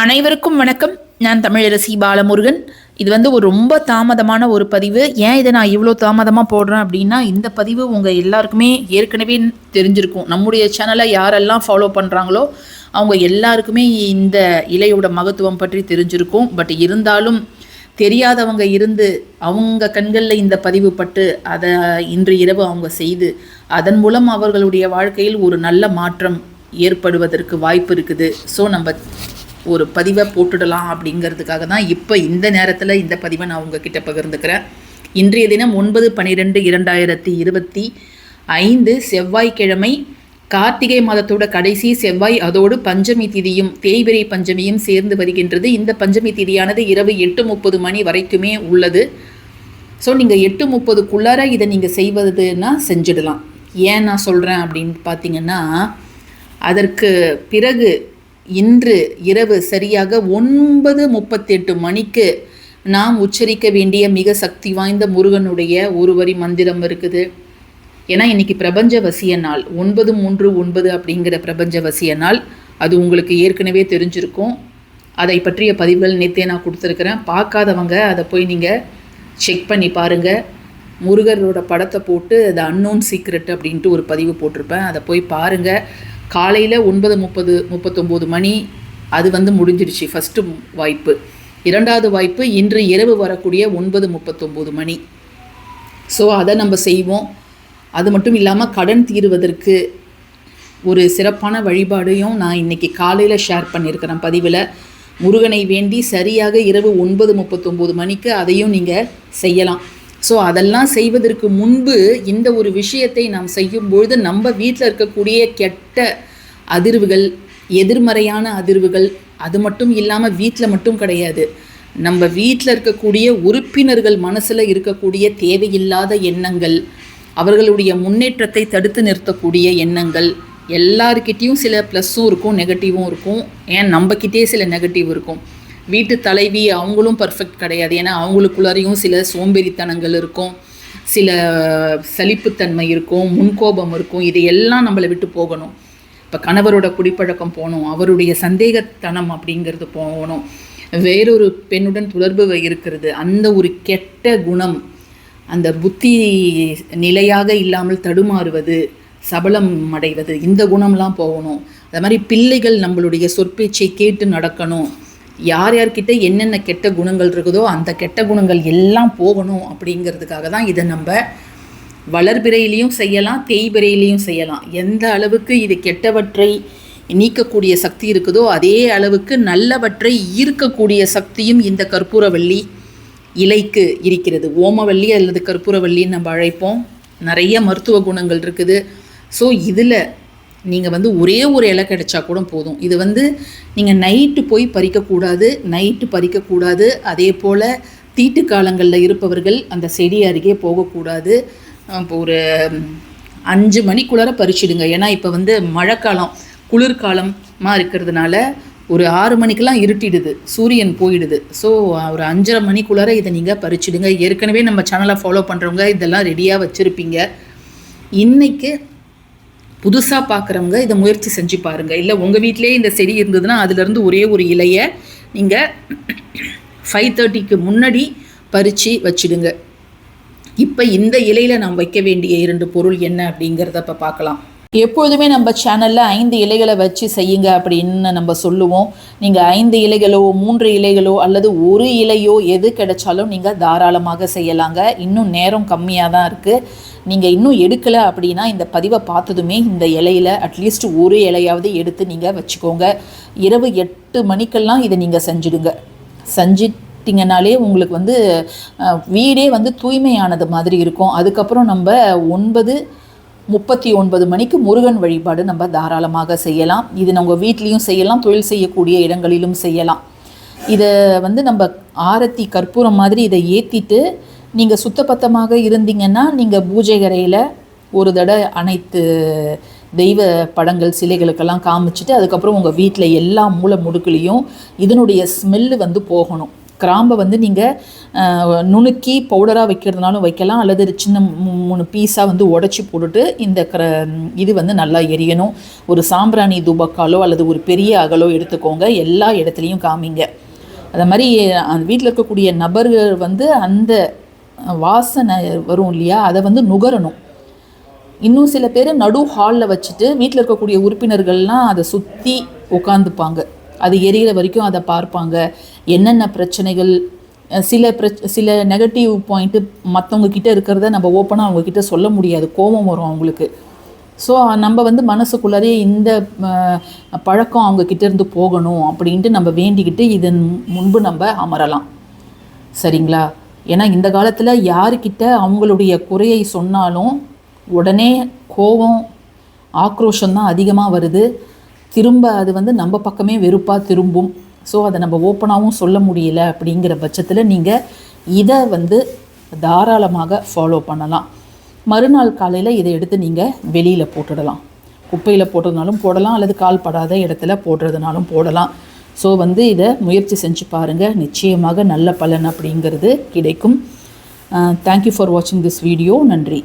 அனைவருக்கும் வணக்கம். நான் தமிழரசி பாலமுருகன். இது வந்து ஒரு ரொம்ப தாமதமான ஒரு பதிவு. ஏன் இதை நான் இவ்வளோ தாமதமாக போடுறேன் அப்படின்னா இந்த பதிவு உங்கள் எல்லாருக்குமே ஏற்கனவே தெரிஞ்சிருக்கும். நம்முடைய சேனலை யாரெல்லாம் ஃபாலோ பண்ணுறாங்களோ அவங்க எல்லாருக்குமே இந்த இலையோட மகத்துவம் பற்றி தெரிஞ்சிருக்கும். பட் இருந்தாலும் தெரியாதவங்க இருந்து அவங்க கண்களில் இந்த பதிவு பட்டு அதை இன்று இரவு அவங்க செய்து அதன் மூலம் அவர்களுடைய வாழ்க்கையில் ஒரு நல்ல மாற்றம் ஏற்படுவதற்கு வாய்ப்பு இருக்குது. ஸோ நம்ம ஒரு பதிவை போட்டுடலாம் அப்படிங்கிறதுக்காக தான் இப்போ இந்த நேரத்தில் இந்த பதிவை நான் உங்ககிட்ட பகிர்ந்துக்கிறேன். இன்றைய தினம் ஒன்பது பன்னிரெண்டு இரண்டாயிரத்தி இருபத்தி ஐந்து செவ்வாய்க்கிழமை கார்த்திகை மாதத்தோட கடைசி செவ்வாய் அதோடு பஞ்சமி திதியும் தேய்பிரை பஞ்சமியும் சேர்ந்து வருகின்றது. இந்த பஞ்சமி திதியானது இரவு எட்டு முப்பது மணி வரைக்குமே உள்ளது. ஸோ நீங்கள் எட்டு முப்பதுக்குள்ளார இதை நீங்கள் செய்வதுன்னா செஞ்சிடலாம். ஏன் நான் சொல்கிறேன் அப்படின்னு பார்த்தீங்கன்னா அதற்கு பிறகு இன்று இரவு சரியாக ஒன்பது முப்பத்தெட்டு மணிக்கு நாம் உச்சரிக்க வேண்டிய மிக சக்தி வாய்ந்த முருகனுடைய ஒருவரி மந்திரம் இருக்குது. ஏன்னா இன்னைக்கு பிரபஞ்ச வசிய நாள். ஒன்பது மூன்று ஒன்பது அப்படிங்கிற பிரபஞ்ச வசிய நாள். அது உங்களுக்கு ஏற்கனவே தெரிஞ்சிருக்கும். அதை பற்றிய பதிவுகள் நேற்றே நான் கொடுத்துருக்குறேன். பார்க்காதவங்க அதை போய் நீங்கள் செக் பண்ணி பாருங்கள் முருகரோட படத்தை போட்டு அது அன்னோன் சீக்ரெட் அப்படின்ட்டு ஒரு பதிவு போட்டிருப்பேன். அதை போய் பாருங்கள் காலையில் ஒன்பது முப்பது முப்பத்தொம்போது மணி அது வந்து முடிஞ்சிடுச்சு ஃபஸ்ட்டு வாய்ப்பு. இரண்டாவது வாய்ப்பு இன்று இரவு வரக்கூடிய ஒன்பது முப்பத்தொம்போது மணி. ஸோ அதை நம்ம செய்வோம். அது மட்டும் இல்லாமல் கடன் தீருவதற்கு ஒரு சிறப்பான வழிபாடையும் நான் இன்றைக்கி காலையில் ஷேர் பண்ணியிருக்கிறேன் பதிவில். முருகனை வேண்டி சரியாக இரவு ஒன்பது முப்பத்தொம்போது மணிக்கு அதையும் நீங்கள் செய்யலாம். ஸோ அதெல்லாம் செய்வதற்கு முன்பு இந்த ஒரு விஷயத்தை நாம் செய்யும் பொழுது நம்ம வீட்டில் இருக்கக்கூடிய கெட்ட அதிர்வுகள் எதிர்மறையான அதிர்வுகள் அது மட்டும் இல்லாமல் வீட்டில் மட்டும் கிடையாது. நம்ம வீட்டில் இருக்கக்கூடிய உறுப்பினர்கள் மனசில் இருக்கக்கூடிய தேவையில்லாத எண்ணங்கள் அவர்களுடைய முன்னேற்றத்தை தடுத்து நிறுத்தக்கூடிய எண்ணங்கள் எல்லாருக்கிட்டேயும் சில ப்ளஸ்ஸும் இருக்கும் நெகட்டிவும் இருக்கும். ஏன்? நம்மக்கிட்டே சில நெகட்டிவ் இருக்கும். வீட்டு தலைவி அவங்களும் பர்ஃபெக்ட் கிடையாது. ஏன்னா அவங்களுக்குள்ளாரையும் சில சோம்பேறித்தனங்கள் இருக்கும். சில சலிப்புத்தன்மை இருக்கும். முன்கோபம் இருக்கும். இதையெல்லாம் நம்மளை விட்டு போகணும். இப்போ கணவரோட குடிப்பழக்கம் போகணும். அவருடைய சந்தேகத்தனம் அப்படிங்கிறது போகணும். வேறொரு பெண்ணுடன் தொடர்பு இருக்கிறது. அந்த ஒரு கெட்ட குணம் அந்த புத்தி நிலையாக இல்லாமல் தடுமாறுவது சபலம் அடைவது இந்த குணம்லாம் போகணும். அது மாதிரி பிள்ளைகள் நம்மளுடைய சொற்பேச்சை கேட்டு நடக்கணும். யார் யார்கிட்ட என்னென்ன கெட்ட குணங்கள் இருக்குதோ அந்த கெட்ட குணங்கள் எல்லாம் போகணும் அப்படிங்கிறதுக்காக தான் இதை நம்ம வளர்பிறையிலையும் செய்யலாம் தேய்பிறையிலையும் செய்யலாம். எந்த அளவுக்கு இது கெட்டவற்றை நீக்கக்கூடிய சக்தி இருக்குதோ அதே அளவுக்கு நல்லவற்றை ஈர்க்கக்கூடிய சக்தியும் இந்த கற்பூரவள்ளி இலைக்கு இருக்கிறது. ஓமவள்ளி அல்லது கற்பூரவள்ளின்னு நம்ம அழைப்போம். நிறைய மருத்துவ குணங்கள் இருக்குது. ஸோ இதில் நீங்கள் வந்து ஒரே ஒரு இலை கிடைச்சா கூட போதும். இது வந்து நீங்கள் நைட்டு போய் பறிக்கக்கூடாது நைட்டு பறிக்கக்கூடாது. அதே போல் தீட்டு காலங்களில் இருப்பவர்கள் அந்த செடி அருகே போகக்கூடாது. இப்போ ஒரு அஞ்சு மணிக்குள்ளார பறிச்சிடுங்க. ஏன்னா இப்போ வந்து மழைக்காலம் குளிர்காலமாக இருக்கிறதுனால ஒரு ஆறு மணிக்கெல்லாம் இருட்டிடுது. சூரியன் போயிடுது. ஸோ ஒரு அஞ்சரை மணிக்குள்ளார இதை நீங்கள் பறிச்சிடுங்க. ஏற்கனவே நம்ம சேனலை ஃபாலோ பண்ணுறவங்க இதெல்லாம் ரெடியாக வச்சுருப்பீங்க. இன்றைக்கு புதுசாக பார்க்குறவங்க இதை முயற்சி செஞ்சு பாருங்கள் இல்லை உங்கள் வீட்டிலே இந்த செடி இருந்ததுன்னா அதுலேருந்து ஒரே ஒரு இலையை நீங்கள் ஃபைவ் தேர்ட்டிக்கு முன்னாடி பறித்து வச்சுடுங்க. இப்போ இந்த இலையில் நாம் வைக்க வேண்டிய இரண்டு பொருள் என்ன அப்படிங்கிறத இப்போ பார்க்கலாம். எப்பொழுதுமே நம்ம சேனலில் ஐந்து இலைகளை வச்சு செய்யுங்க அப்படின்னு நம்ம சொல்லுவோம். நீங்கள் ஐந்து இலைகளோ மூன்று இலைகளோ அல்லது ஒரு இலையோ எது கிடைச்சாலும் நீங்கள் தாராளமாக செய்யலாங்க. இன்னும் நேரம் கம்மியாக தான் இருக்குது நீங்கள் இன்னும் எடுக்கலை அப்படின்னா இந்த பதிவை பார்த்ததுமே இந்த இலையில் அட்லீஸ்ட் ஒரு இலையாவது எடுத்து நீங்கள் வச்சுக்கோங்க. இரவு எட்டு மணிக்கெல்லாம் இதை நீங்கள் செஞ்சுடுங்க. செஞ்சிட்டிங்கனாலே உங்களுக்கு வந்து வீடே வந்து தூய்மையானது மாதிரி இருக்கும். அதுக்கப்புறம் நம்ம ஒன்பது முப்பத்தி ஒன்பது மணிக்கு முருகன் வழிபாடு நம்ம தாராளமாக செய்யலாம். இது நம்ம வீட்லேயும் செய்யலாம் தொழில் செய்யக்கூடிய இடங்களிலும் செய்யலாம். இதை வந்து நம்ம ஆரத்தி கற்பூரம் மாதிரி இதை ஏற்றிட்டு நீங்கள் சுத்தபத்தமாக இருந்தீங்கன்னா நீங்கள் பூஜை அறையில் ஒரு தடவை அனைத்து தெய்வ படங்கள் சிலைகளுக்கெல்லாம் காமிச்சிட்டு அதுக்கப்புறம் உங்கள் வீட்டில் எல்லா மூளை முடுக்குலேயும் இதனுடைய ஸ்மெல்லு வந்து போகணும். கிராம்பை வந்து நீங்கள் நுணுக்கி பவுடராக வைக்கிறதுனாலும் வைக்கலாம். அல்லது சின்ன மூணு பீஸாக வந்து உடச்சி போட்டுட்டு இந்த கிர இது வந்து நல்லா எரியணும். ஒரு சாம்பிராணி தூபக்காலோ அல்லது ஒரு பெரிய அகலோ எடுத்துக்கோங்க. எல்லா இடத்துலையும் காமிங்க. அது மாதிரி அந்த வீட்டில் இருக்கக்கூடிய நபர்கள் வந்து அந்த வாசனை வரும் இல்லையா? அதை வந்து நுகரணும். இன்னும் சில பேர் நடு ஹாலில் வச்சுட்டு வீட்டில் இருக்கக்கூடிய உறுப்பினர்கள்லாம் அதை சுற்றி உட்காந்துப்பாங்க அது எரிகிற வரைக்கும் அதை பார்ப்பாங்க. என்னென்ன பிரச்சனைகள் சில பிரச் சில நெகட்டிவ் பாயிண்ட்டு மற்றவங்க கிட்டே இருக்கிறத நம்ம ஓப்பனாக அவங்கக்கிட்ட சொல்ல முடியாது. கோபம் வரும் அவங்களுக்கு. ஸோ நம்ம வந்து மனசுக்குள்ளாரே இந்த பழக்கம் அவங்கக்கிட்ட இருந்து போகணும் அப்படின்ட்டு நம்ம வேண்டிக்கிட்டு இதன் முன்பு நம்ம அமரலாம். சரிங்களா? ஏன்னா இந்த காலத்தில் யாருக்கிட்ட அவங்களுடைய குறையை சொன்னாலும் உடனே கோபம் ஆக்ரோஷம் தான் அதிகமாக வருது. திரும்ப அது வந்து நம்ம பக்கமே வெறுப்பாக திரும்பும். ஸோ அதை நம்ம ஓப்பனாகவும் சொல்ல முடியல அப்படிங்கிற பட்சத்தில் நீங்கள் இதை வந்து தாராளமாக ஃபாலோ பண்ணலாம். மறுநாள் காலையில் இதை எடுத்து நீங்கள் வெளியில் போட்டுடலாம். குப்பையில் போடுறதுனாலும் போடலாம் அல்லது கால் படாத இடத்துல போடுறதுனாலும் போடலாம். ஸோ வந்து இதை முயற்சி செஞ்சு பாருங்கள் நிச்சயமாக நல்ல பலன் அப்படிங்கிறது கிடைக்கும். தேங்க்யூ ஃபார் வாட்சிங் திஸ் வீடியோ நன்றி.